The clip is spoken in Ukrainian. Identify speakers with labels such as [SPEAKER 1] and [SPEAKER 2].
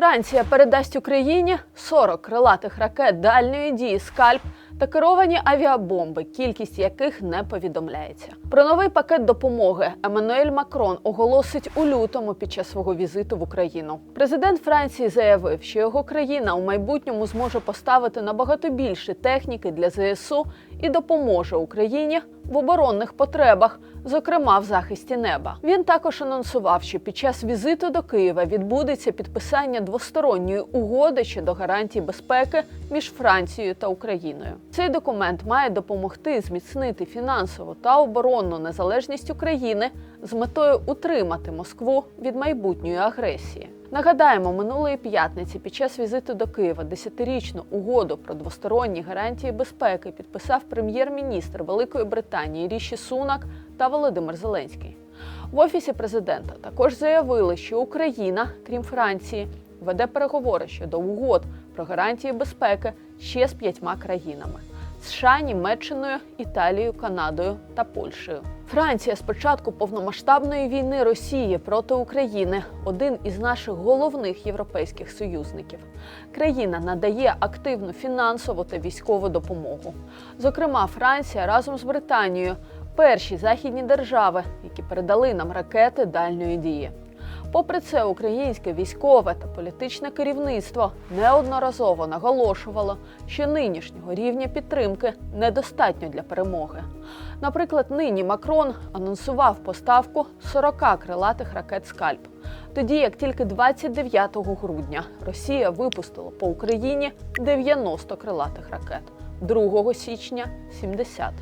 [SPEAKER 1] Франція передасть Україні 40 крилатих ракет. Дальньої дії скальп та керовані авіабомби, кількість яких не повідомляється. Про новий пакет допомоги Еммануель Макрон оголосить у лютому під час свого візиту в Україну. Президент Франції заявив, що його країна у майбутньому зможе поставити набагато більше техніки для ЗСУ і допоможе Україні в оборонних потребах, зокрема в захисті неба. Він також анонсував, що під час візиту до Києва відбудеться підписання двосторонньої угоди щодо гарантій безпеки між Францією та Україною. Цей документ має допомогти зміцнити фінансову та оборонну незалежність України з метою утримати Москву від майбутньої агресії. Нагадаємо, минулої п'ятниці під час візиту до Києва десятирічну угоду про двосторонні гарантії безпеки підписав прем'єр-міністр Великої Британії Ріші Сунак та Володимир Зеленський. В офісі президента також заявили, що Україна, крім Франції, веде переговори щодо угод про гарантії безпеки ще з п'ятьма країнами. США, Німеччиною, Італією, Канадою та Польщею. Франція з початку повномасштабної війни Росії проти України один із наших головних європейських союзників. Країна надає активну фінансову та військову допомогу. Зокрема, Франція разом з Британією перші західні держави, які передали нам ракети дальньої дії. Попри це, українське військове та політичне керівництво неодноразово наголошувало, що нинішнього рівня підтримки недостатньо для перемоги. Наприклад, нині Макрон анонсував поставку 40 крилатих ракет скальп. Тоді як тільки 29 грудня Росія випустила по Україні 90 крилатих ракет, 2 січня 70.